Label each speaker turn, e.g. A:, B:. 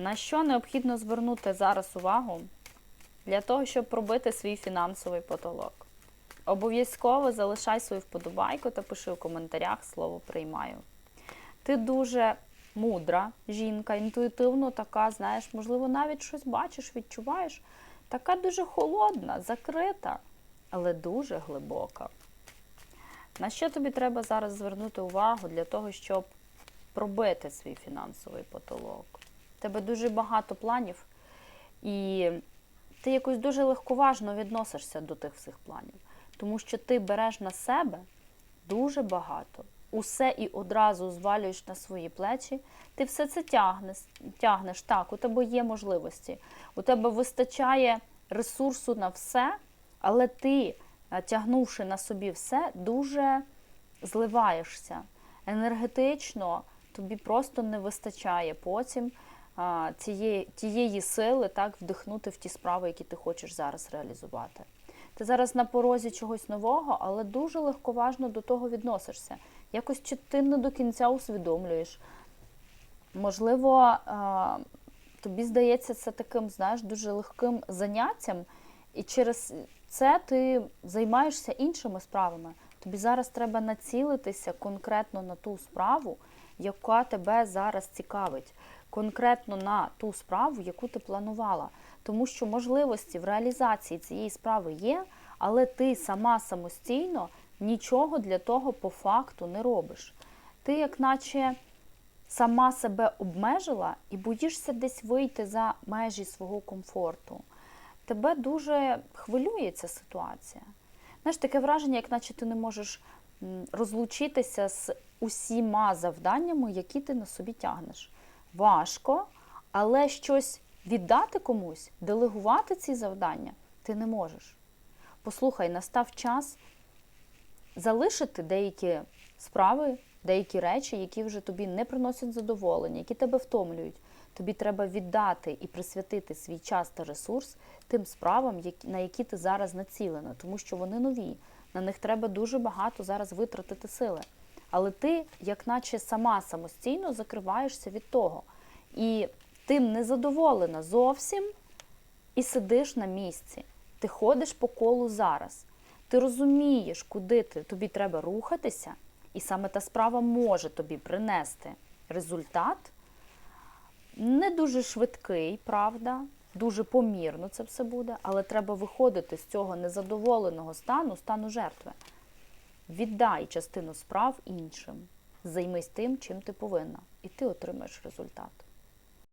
A: На що необхідно звернути зараз увагу для того, щоб пробити свій фінансовий потолок? Обов'язково залишай свою вподобайку та пиши в коментарях слово приймаю. Ти дуже мудра жінка, інтуїтивно така, знаєш, можливо, навіть щось бачиш, відчуваєш. Така дуже холодна, закрита, але дуже глибока. На що тобі треба зараз звернути увагу для того, щоб пробити свій фінансовий потолок? У тебе дуже багато планів, і ти якось дуже легковажно відносишся до тих всіх планів, тому що ти береш на себе дуже багато. Усе і одразу звалюєш на свої плечі, ти все це тягнеш, тягнеш. Так, у тебе є можливості, у тебе вистачає ресурсу на все, але ти, е, тягнувши на собі все, дуже зливаєшся. Енергетично тобі просто не вистачає потім цієї, тієї сили так вдихнути в ті справи, які ти хочеш зараз реалізувати. Ти зараз на порозі чогось нового, але дуже легковажно до того відносишся. Якось чи ти не до кінця усвідомлюєш. Можливо, тобі здається це таким, знаєш, дуже легким заняттям, і через це ти займаєшся іншими справами. Тобі зараз треба націлитися конкретно на ту справу, яка тебе зараз цікавить, конкретно на ту справу, яку ти планувала. Тому що можливості в реалізації цієї справи є, але ти сама самостійно нічого для того по факту не робиш. Ти, як наче сама себе обмежила і боїшся десь вийти за межі свого комфорту. Тебе дуже хвилює ця ситуація. Знаєш, таке враження, як наче ти не можеш розлучитися з усіма завданнями, які ти на собі тягнеш. Важко, але щось віддати комусь, делегувати ці завдання ти не можеш. Послухай, настав час залишити деякі справи, деякі речі, які вже тобі не приносять задоволення, які тебе втомлюють. Тобі треба віддати і присвятити свій час та ресурс тим справам, на які ти зараз націлена, тому що вони нові. На них треба дуже багато зараз витратити сили. Але ти, як наче сама самостійно, закриваєшся від того. І тим не задоволена зовсім і сидиш на місці. Ти ходиш по колу зараз. Ти розумієш, куди ти, тобі треба рухатися, і саме та справа може тобі принести результат. Не дуже швидкий, правда, дуже помірно це все буде, але треба виходити з цього незадоволеного стану, стану жертви. Віддай частину справ іншим. Займись тим, чим ти повинна, і ти отримаєш результат.